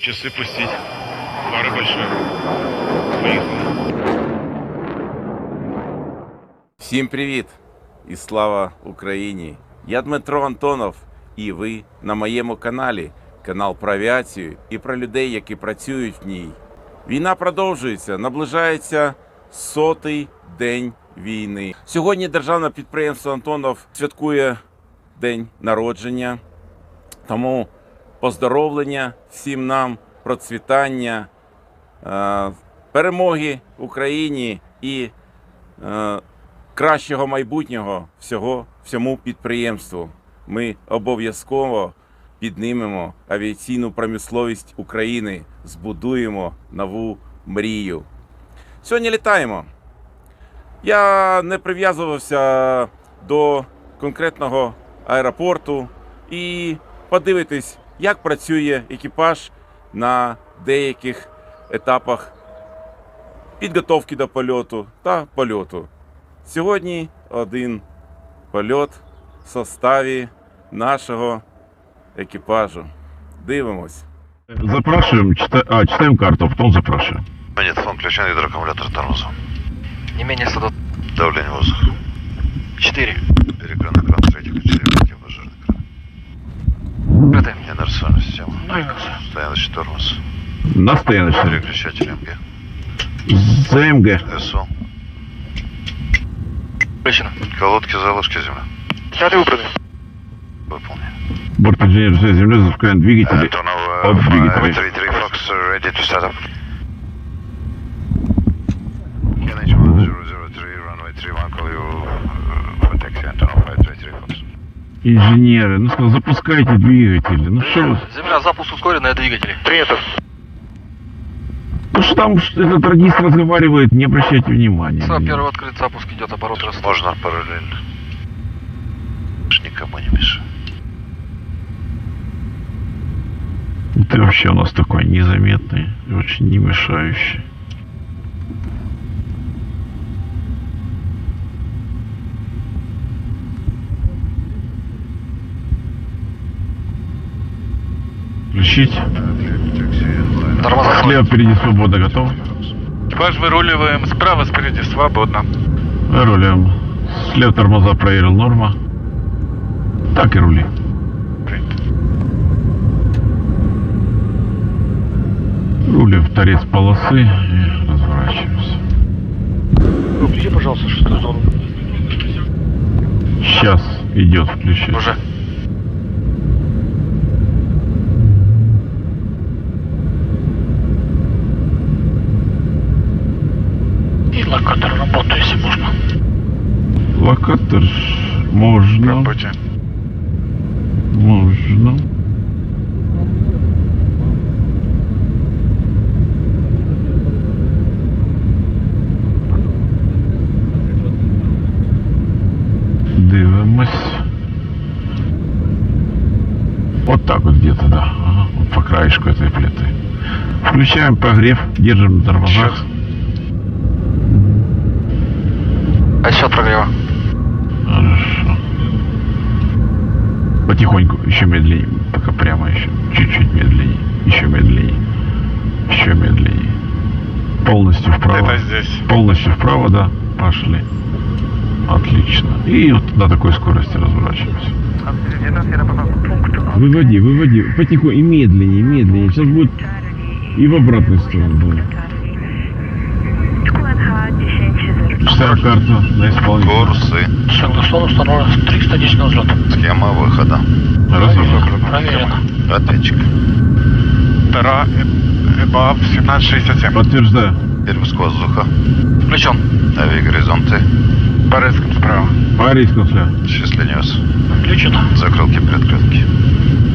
Часы пустить. Пара большая. Поехали. Всім привіт і слава Україні! Я Дмитро Антонов, і ви на моєму каналі, канал про авіацію і про людей, які працюють в ній. Війна продовжується, наближається сотий день війни. Сьогодні державне підприємство Антонов святкує день народження. Тому поздоровлення всім нам, процвітання, е, перемоги Україні і е, кращого майбутнього всього всьому підприємству. Ми обов'язково піднімемо авіаційну промисловість України, збудуємо нову мрію. Сьогодні літаємо. Я не прив'язувався до конкретного аеропорту і подивитись, як працює екіпаж на деяких етапах підготовки до польоту та польоту. Сьогодні один польот в составі нашого екіпажу. Дивимось. Запрашиваем, чита... а, читаем карту, а потом запрашиваем. Магнитофон включен, гидроаккумулятор тормоза. Не менее 100 Давление воздуха. 4. Перекран экран, третий кран. Открыты. Инерциальная система. Стояночный тормоз. На стояночном. Переключатель МГ. ЗМГ. СО. Включено. Колодки, заложки, земля. Снятый выбраны. Выполнен. Борт инженер связи земли, запускаем двигатели. Turnover От двигателей. 533 Fox, ready to start up. NH1003, runway 31, call you for taxi and turnover 533 Fox. Инженеры, ну сказал, запускайте двигатели. Ну что вы? Земля, запуск ускоренная двигатели. Принято. Ну что там ш- этот радист разговаривает, не обращайте внимания. СА первый открыт, запуск идет, оборот растет. Можно параллельно. Ж Никому не мешай. Ты вообще у нас такой незаметный и очень не мешающий. Включить. Тормоза Слева впереди свобода готов. Экипаж выруливаем справа, спереди свободно. Рулем. Слева тормоза проверил норма. Так и рули. Рулим в торец полосы и разворачиваемся. Включи, пожалуйста, шестую зону. Сейчас идет включение. Уже. И локатор работает, если можно. Локатор можно. Работе. Можно. Дивимось. Вот так вот где-то, да. Ага, вот по краешку этой плиты. Включаем прогрев, держим на тормозах. Отсчет прогрева. Хорошо. Потихоньку, еще медленнее. Пока прямо еще. Чуть-чуть медленнее. Еще медленнее. Еще медленнее. Полностью вправо. Это здесь. Полностью вправо, да. Пошли. Отлично. И вот на такой скорости разворачиваемся. Выводи, выводи. Потихоньку и медленнее, медленнее. Сейчас будет и в обратную сторону. будет. Читаю карту на исполнение. Курсы. Согласон установлен 310 на взлет. Схема выхода. Разобрано. Проверено. Ответчик. Вторая, ЭБАВ 1767. Подтверждаю. Перепуск воздуха. Включен. Авиагоризонты. По резкам справа. По рискам шля. Счастливый нес. Включено. Закрылки предкрылки.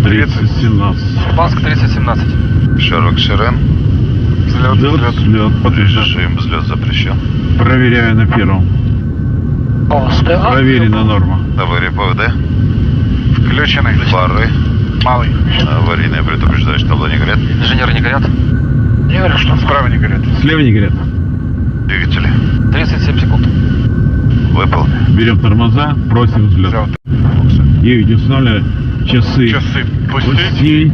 30, 17. Банск 3017. Шерлок Ширен. Взлет, Взлет, взлет. взлет, подтверждаю. Режим взлет запрещен. Проверяю на первом. Проверена норма. Авария ПВД. Включены. Фары. Малый. Аварийные предупреждающие табло не горят. Инженеры не горят. Не говорю, что. Справа не горят. Слева не горят. Двигатели. 37 секунд. Выполнен. Берем тормоза, просим взлет. И устанавливаем часы. Часы. Пустить. Пустить.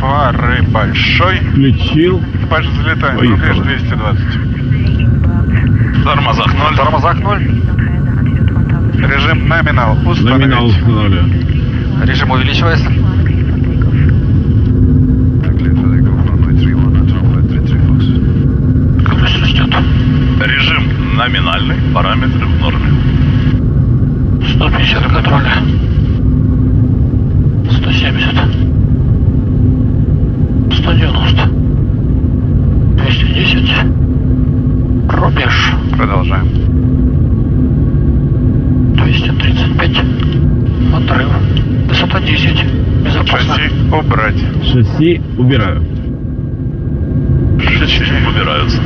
Фары большой. Включил. Экипаж залетаем. Поехали. Рубеж 220. Тормозах 0. Тормозах 0. Режим номинал. Установить. Номинал установлю. Режим увеличивается. Clear for the go runway 31 at 1533 Fox. Скорость растет. Режим номинальный, параметры в норме. 150 контроля. 170. Продолжаем. 235. Отрыв. Высота 10. Безопасно. Шасси убрать. Шасси убираю. Шасси убираются.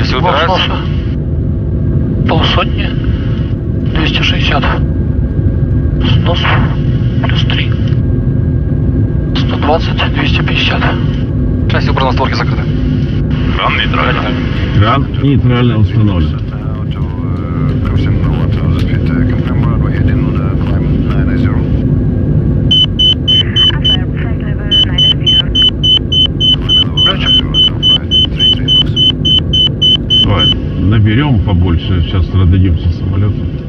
Если убирается. Полсотни. 260. Снос. Плюс 3. 120. 250. Шасси убрано, створки закрыты. Кран нейтрально. Кран нейтрально установлен. Наберем побольше, сейчас продадимся самолету.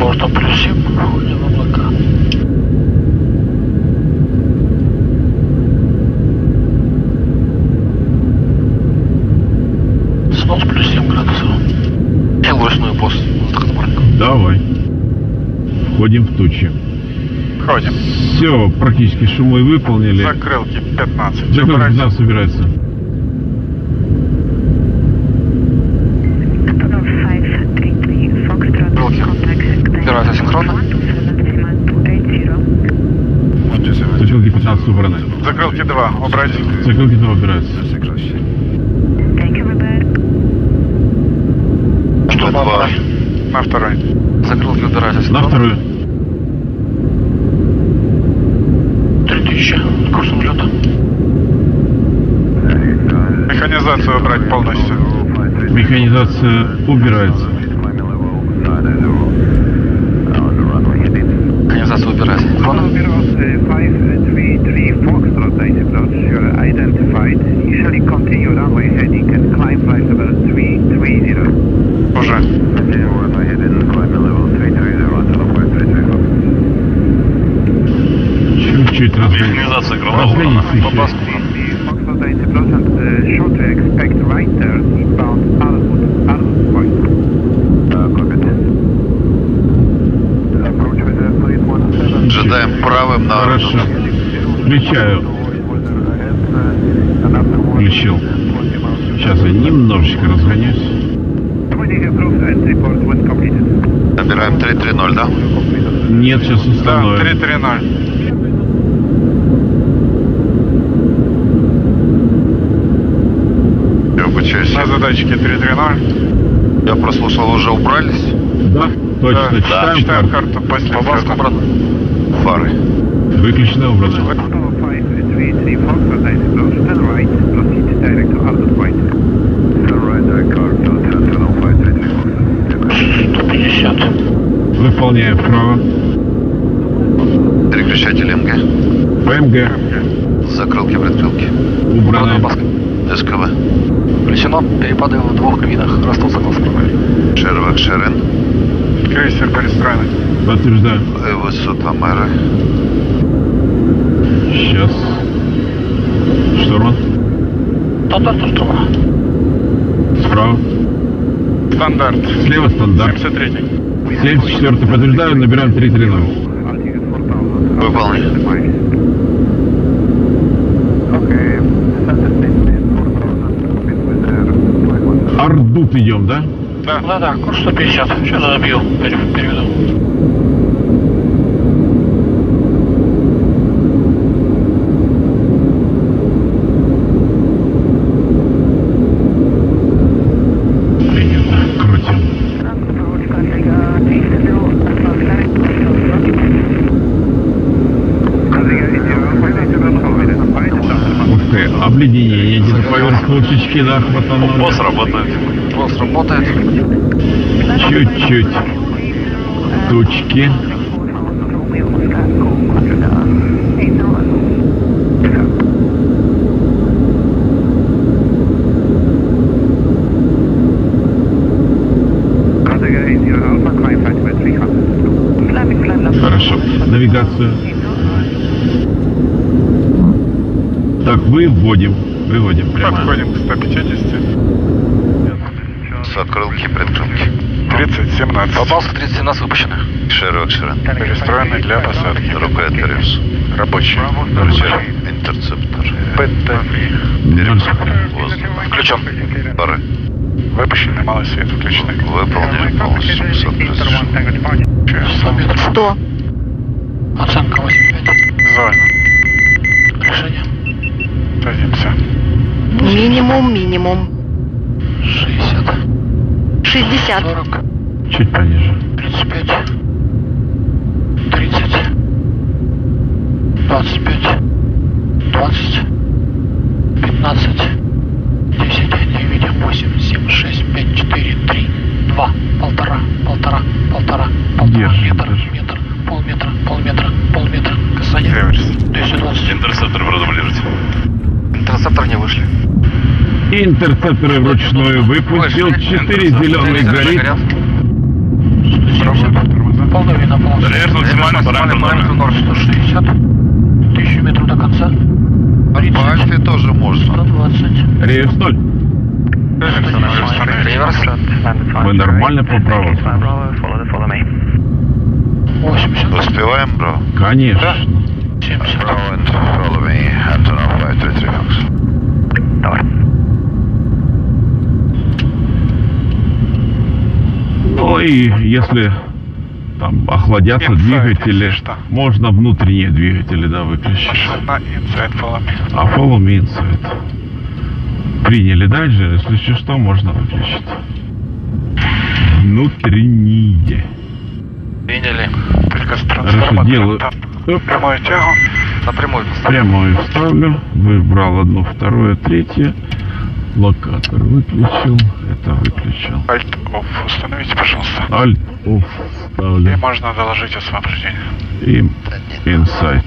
Бортом плюс 7. Уходим в облака. Снос плюс 7 градусов. Сел вручную пост. Давай. Входим в тучи. Ходим. Все, практически шумы выполнили. Закрылки 15. Закрылки Убрать. 15 собирается. Убираются синхронно. Закрылки 15 убраны. Закрылки 2. Убрать. Закрылки 2 убираются. Что два? На второй. Закрылки убираются На синхронно. вторую. 3000. Курсом лета. Механизацию убрать полностью. Механизация убирается. Организация убирается синхронно. Уже. Чуть-чуть разгонить. Механизация крыла правым на Хорошо. Включаю. Включил. Сейчас я немножечко разгонюсь. Набираем 330, да? Нет, сейчас Да, установим. 330. Я обучаюсь. На задатчике 330. Я прослушал, уже убрались Да, точно. Да, Читаем читаем карту. карту после По баску взлета. обратно. фары. Выключено, убрано. oh 150. Выполняем вправо. Переключатель МГ. ПМГ. Закрылки, предкрылки. Убрано. Баска. СКВ. Включено. Перепады в двух кабинах. Ростов согласно программе. Шервак Шерен. Крейсер перестроенный. Подтверждаю. Высота мэра. Сейчас. Штурман. Стандарт штурма. Справа. Стандарт. Слева стандарт. 73. 74 подтверждаю, набираем 330. Выполнен. Ардут идем, да? Да, да, да, курс 150. Сейчас забью, переведу. Ух ты, обледенение едет по верхушечке, да, хватануло. Босс работает. ПОС работает. Чуть-чуть. Тучки. Хорошо. Навигацию. Так, выводим. Выводим прямо. Подходим к 150. Закрылки, предкрылки. 30, 17. Попался 3017 выпущено. Широк, широк. Перестроенный для посадки. Рукоятка Рабочий. Интерцептор. ПТ. Воздух. Включен. Пары. Выпущенный малый свет включены. Выполнили полностью. Высотка разрешена. 100 метров. 100. Оценка 8,5. Зона. Решение. Садимся. Минимум, минимум. 60. 60. 40. Чуть пониже. 35. 30. 25. 20. 15. 10. Не видим. 8, 7, 6, 5, 4, 3, 2, полтора, полтора, полтора, полтора, метр, метр, полметра, полметра, полметра, касание. Реверс. 220. Интерцептор продублируйте. Интерцептор не вышли. Интерцепторы вручную выпустил. Четыре зеленый горит. Половина полосы. Реверс максимальный параметр нормы. 160. Тысячу метров до конца. 30. По альфе тоже можно. 120. Реверс ноль. Реверс. Мы нормально по праву. 80. Успеваем, бро? Конечно. 70. Bravo and follow me. Antonov 533 Fox. Ну и если там охладятся двигатели, что. можно внутренние двигатели, да, выключить. А follow me inside. Приняли дальше, если что, что, можно выключить. Внутренние. Приняли. Только с трансформатором делаю. Прямую тягу. Напрямую. прямую вставлю. Выбрал одно, второе, третье. Локатор выключил. Это выключил. Alt off. Установите, пожалуйста. Alt off И ставлю. можно доложить освобождение. И инсайт.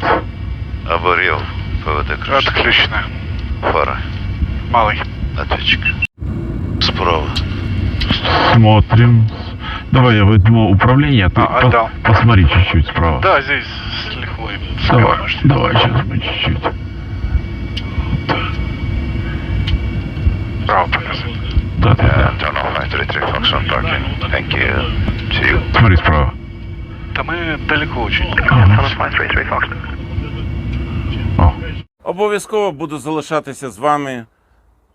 Оборел. ПВД крыша. Отключено. Фара. Малый. Ответчик. Справа. Смотрим. Давай я возьму управление, а ты А, по- отдал. посмотри чуть-чуть справа. Да, здесь с лихвой. Слева Давай, давай, сейчас мы чуть-чуть. Право показывай. Да, да, да. Antonov 533 Fox on parking. Thank you. See you. Смотри справа. Да мы далеко очень. О, Обов'язково буду залишатися з вами.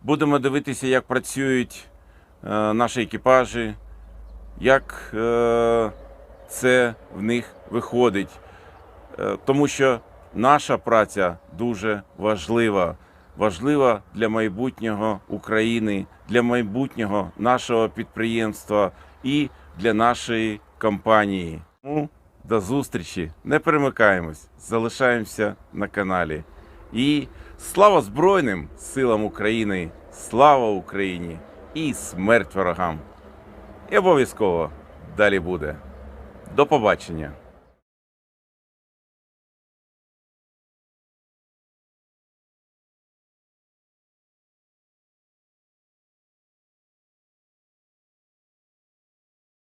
Будемо дивитися, як працюють е, наші екіпажі, як е, це в них виходить. Е, тому що наша праця дуже важлива. Важлива для майбутнього України, для майбутнього нашого підприємства і для нашої компанії. Тому до зустрічі. Не перемикаємось, залишаємося на каналі. І слава Збройним силам України! Слава Україні! І смерть ворогам! І обов'язково далі буде. До побачення!